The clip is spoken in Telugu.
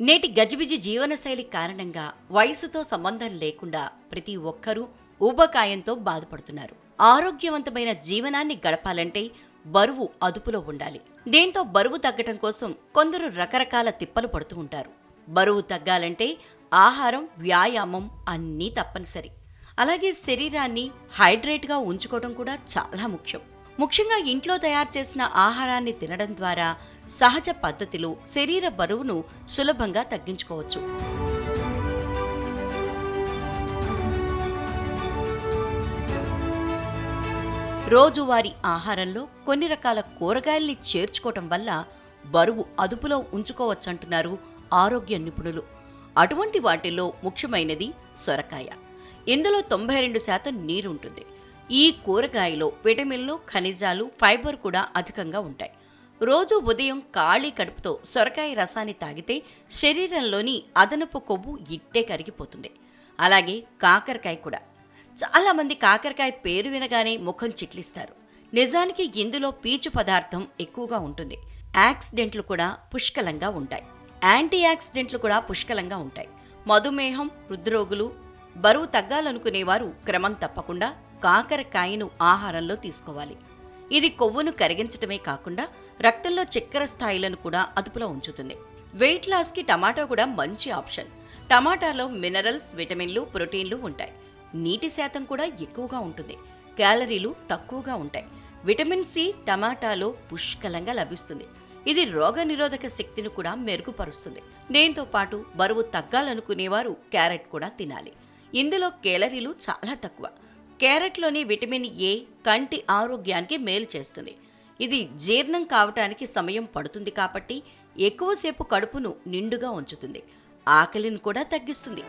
నేటి గజిబిజి జీవనశైలి కారణంగా వయసుతో సంబంధం లేకుండా ప్రతి ఒక్కరూ ఊబకాయంతో బాధపడుతున్నారు. ఆరోగ్యవంతమైన జీవనాన్ని గడపాలంటే బరువు అదుపులో ఉండాలి. దీంతో బరువు తగ్గటం కోసం కొందరు రకరకాల తిప్పలు పడుతూ ఉంటారు. బరువు తగ్గాలంటే ఆహారం వ్యాయామం అన్నీ తప్పనిసరి. అలాగే శరీరాన్ని హైడ్రేట్గా ఉంచుకోవడం కూడా చాలా ముఖ్యం. ముఖ్యంగా ఇంట్లో తయారు చేసిన ఆహారాన్ని తినడం ద్వారా సహజ పద్ధతిలో శరీర బరువును సులభంగా తగ్గించుకోవచ్చు. రోజువారీ ఆహారంలో కొన్ని రకాల కూరగాయల్ని చేర్చుకోవటం వల్ల బరువు అదుపులో ఉంచుకోవచ్చంటున్నారు ఆరోగ్య నిపుణులు. అటువంటి వాటిల్లో ముఖ్యమైనది సొరకాయ. ఇందులో తొంభై రెండు శాతం నీరుంటుంది ఈ కూరగాయలో విటమిన్లు ఖనిజాలు ఫైబర్ కూడా అధికంగా ఉంటాయి. రోజు ఉదయం ఖాళీ కడుపుతో సొరకాయ రసాన్ని తాగితే శరీరంలోని అదనపు కొవ్వు ఇట్టే కరిగిపోతుంది. అలాగే కాకరకాయ కూడా. చాలామంది కాకరకాయ పేరు వినగానే ముఖం చిట్లిస్తారు. నిజానికి ఇందులో పీచు పదార్థం ఎక్కువగా ఉంటుంది. యాక్సిడెంట్లు కూడా పుష్కలంగా ఉంటాయి. యాంటీ యాక్సిడెంట్లు కూడా పుష్కలంగా ఉంటాయి. మధుమేహం హృద్రోగులు బరువు తగ్గాలనుకునేవారు క్రమం తప్పకుండా కాకరకాయను ఆహారంలో తీసుకోవాలి. ఇది కొవ్వును కరిగించటమే కాకుండా రక్తంలో చక్కెర స్థాయిలను కూడా అదుపులో ఉంచుతుంది. వెయిట్ లాస్కి టమాటా కూడా మంచి ఆప్షన్. టమాటాలో మినరల్స్ విటమిన్లు ప్రోటీన్లు ఉంటాయి. నీటి శాతం కూడా ఎక్కువగా ఉంటుంది. క్యాలరీలు తక్కువగా ఉంటాయి. విటమిన్ సి టమాటాలో పుష్కలంగా లభిస్తుంది. ఇది రోగనిరోధక శక్తిని కూడా మెరుగుపరుస్తుంది. దీంతో పాటు బరువు తగ్గాలనుకునేవారు క్యారెట్ కూడా తినాలి. ఇందులో కేలరీలు చాలా తక్కువ. క్యారెట్లోని విటమిన్ ఏ కంటి ఆరోగ్యానికి మేలు చేస్తుంది. ఇది జీర్ణం కావటానికి సమయం పడుతుంది కాబట్టి ఎక్కువసేపు కడుపును నిండుగా ఉంచుతుంది. ఆకలిని కూడా తగ్గిస్తుంది.